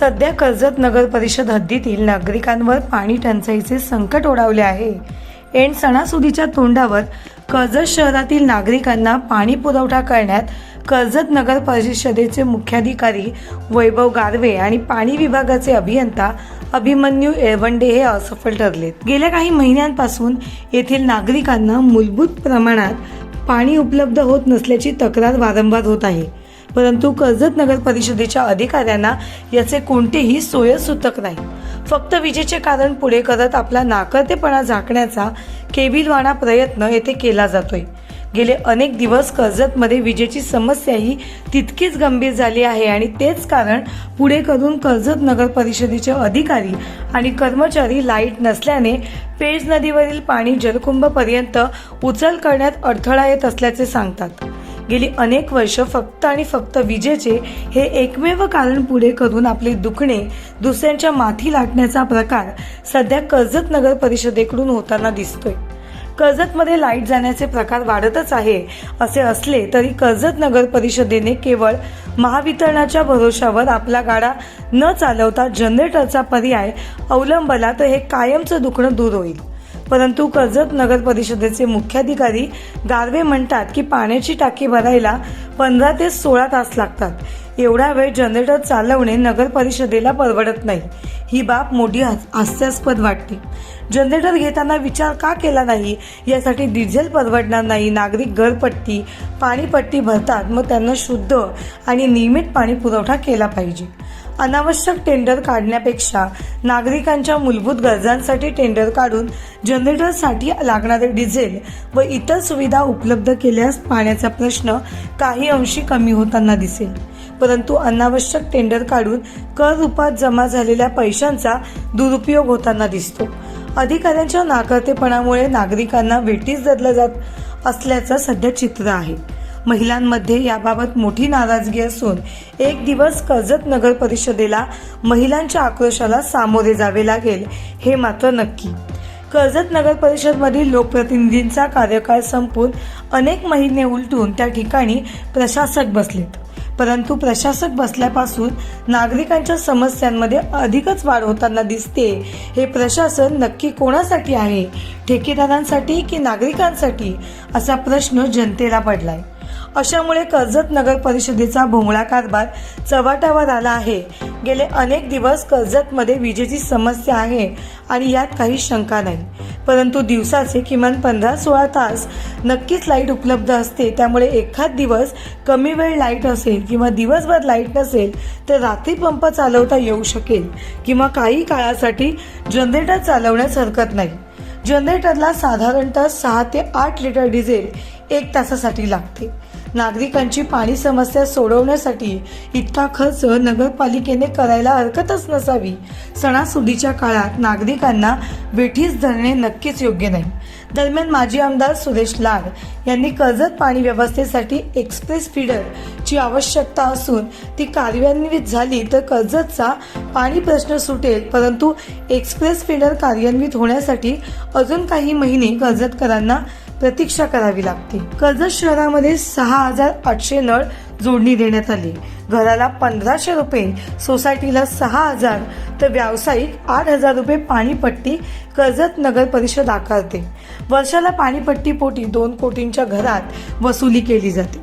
सध्या कर्जत नगर परिषद हद्दीतील नागरिकांवर पाणी टंचाईचे संकट ओढावले आहे. ऐन सणासुदीच्या तोंडावर कर्जत शहरातील नागरिकांना पाणी पुरवठा करण्यात कर्जत नगर परिषदेचे मुख्याधिकारी वैभव गारवे आणि पाणी विभागाचे अभियंता अभिमन्यू एळवंडे हे असफल ठरलेत. गेल्या काही महिन्यांपासून येथील नागरिकांना मूलभूत प्रमाणात पाणी उपलब्ध होत नसल्याची तक्रार वारंवार होत आहे. परंतु कर्जत नगर परिषदेच्या अधिकाऱ्यांना याचे कोणतेही सोयसूतक नाही. फक्त विजेचे कारण पुढे करत आपला नाकर्तेपणा झाकण्याचा केविलवाणा प्रयत्न येथे केला जातोय. गेले अनेक दिवस कर्जतमध्ये विजेची समस्या ही तितकीच गंभीर झाली आहे आणि तेच कारण पुढे करून कर्जत नगर परिषदेचे अधिकारी आणि कर्मचारी लाइट नसल्याने पेज नदीवरील पाणी जलकुंभपर्यंत उचल करण्यात अडथळा येत असल्याचे सांगतात. गेली अनेक वर्ष फक्त आणि फक्त विजेचे हे एकमेव कारण पुढे करून आपले दुखणे दुसऱ्यांच्या माथी लाटण्याचा प्रकार सध्या कर्जत नगर परिषदेकडून होताना दिसतोय. कर्जतमध्ये लाइट जाण्याचे प्रकार वाढतच आहे असे असले तरी कर्जत नगर परिषदेने केवळ महावितरणाच्या भरोशावर आपला गाडा न चालवता जनरेटरचा पर्याय अवलंबला तर हे कायमचं दुखणं दूर होईल. परंतु कर्जत नगर परिषदेचे मुख्याधिकारी गारवे म्हणतात की पाण्याची टाकी भरायला पंधरा ते सोळा तास लागतात. एवढा वेळ जनरेटर चालवणे नगर परिषदेला परवडत नाही. ही बाब मोठी हास्यास्पद वाटते. जनरेटर घेताना विचार का केला नाही? यासाठी डिझेल परवडणार नाही. नागरिक घरपट्टी पाणीपट्टी भरतात. मग त्यांना शुद्ध आणि नियमित पाणी पुरवठा केला पाहिजे. अनावश्यक टेंडर काढण्यापेक्षा नागरिकांच्या मूलभूत गरजांसाठी टेंडर काढून जनरेटरसाठी लागणारे डिझेल व इतर सुविधा उपलब्ध केल्यास पाण्याचा प्रश्न काही अंशी कमी होताना दिसेल. परंतु अनावश्यक टेंडर काढून कर रूपात जमा झालेल्या पैशांचा दुरुपयोग होताना दिसतो. अधिकाऱ्यांच्या नाकर्तेपणामुळे नागरिकांना वेटीस धरलं जात असल्याचं सध्या चित्र आहे. महिलांमध्ये याबाबत मोठी नाराजगी असून एक दिवस कर्जत नगर परिषदेला महिलांच्या आक्रोशाला सामोरे जावे लागेल हे मात्र नक्की. कर्जत नगर परिषदमधील लोकप्रतिनिधींचा कार्यकाळ संपून अनेक महिने उलटून त्या ठिकाणी प्रशासक बसलेत. परंतु प्रशासक बसल्यापासून नागरिकांच्या समस्यांमध्ये अधिकच वाढ होताना दिसते हे प्रशासन नक्की कोणासाठी आहे? ठेकेदारांसाठी की नागरिकांसाठी? असा प्रश्न जनतेला पडलाय. अशामुळे कर्जत नगर परिषदेचा भोंगळा कारभार चव्हाट्यावर आला आहे. गेले अनेक दिवस कर्जतमध्ये विजेची समस्या आहे आणि यात काही शंका नाही. परंतु दिवसाचे किमान पंधरा सोळा तास नक्कीच लाइट उपलब्ध असते. त्यामुळे एखाद दिवस कमी वेळ लाइट असेल किंवा दिवसभर लाइट नसेल तर रात्री पंप चालवता येऊ शकेल किंवा काही काळासाठी जनरेटर चालवण्यास हरकत नाही. जनरेटरला साधारणतः सहा ते आठ लिटर डिझेल एक तासासाठी लागते. नागरिकांची पाणी समस्या सोडवण्यासाठी इतका खर्च नगरपालिकेने करायला हरकतच नसावी. सणासुदीच्या काळात नागरिकांना वेठीस धरणे नक्कीच योग्य नाही. दरम्यान माजी आमदार सुरेश लाड यांनी कर्जत पाणी व्यवस्थेसाठी एक्सप्रेस फीडरची आवश्यकता असून ती कार्यान्वित झाली तर कर्जतचा पाणी प्रश्न सुटेल परंतु एक्सप्रेस फीडर कार्यान्वित होण्यासाठी अजून काही महिने कर्जतकरांना प्रतीक्षा करावी लागते. कर्जत शहरामध्ये सहा हजार आठशे नळ जोडणी देण्यात आली. घराला पंधराशे रुपये सोसायटीला सहा हजार तर व्यावसायिक आठ हजार रुपये पाणीपट्टी कर्जत नगर परिषद आकारते. वर्षाला पाणीपट्टीपोटी दोन कोटींच्या घरात वसुली केली जाते.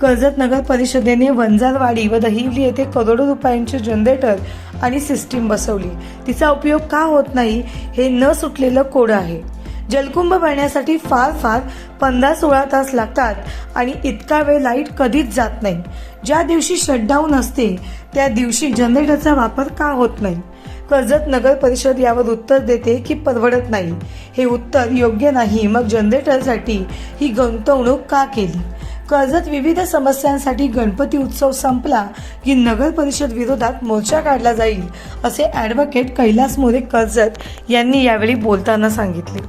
कर्जत नगर परिषदेने वंजारवाडी व दहिवली येथे करोडो रुपयांचे जनरेटर आणि सिस्टीम बसवली. तिचा उपयोग का होत नाही हे न सुटलेलं कोडं आहे. जलकुंभ भरण्यासाठी फार फार पंधरा सोळा तास लागतात आणि इतका वेळ लाइट कधीच जात नाही. ज्या दिवशी शटडाऊन असते त्या दिवशी जनरेटरचा वापर का होत नाही? कर्जत नगर परिषद यावर उत्तर देते की परवडत नाही. हे उत्तर योग्य नाही. मग जनरेटरसाठी ही गुंतवणूक का केली? कर्जत विविध समस्यांसाठी गणपती उत्सव संपला की नगर परिषद विरोधात मोर्चा काढला जाईल असे ॲडव्होकेट कैलास मोरे कर्जत यांनी यावेळी बोलताना सांगितले.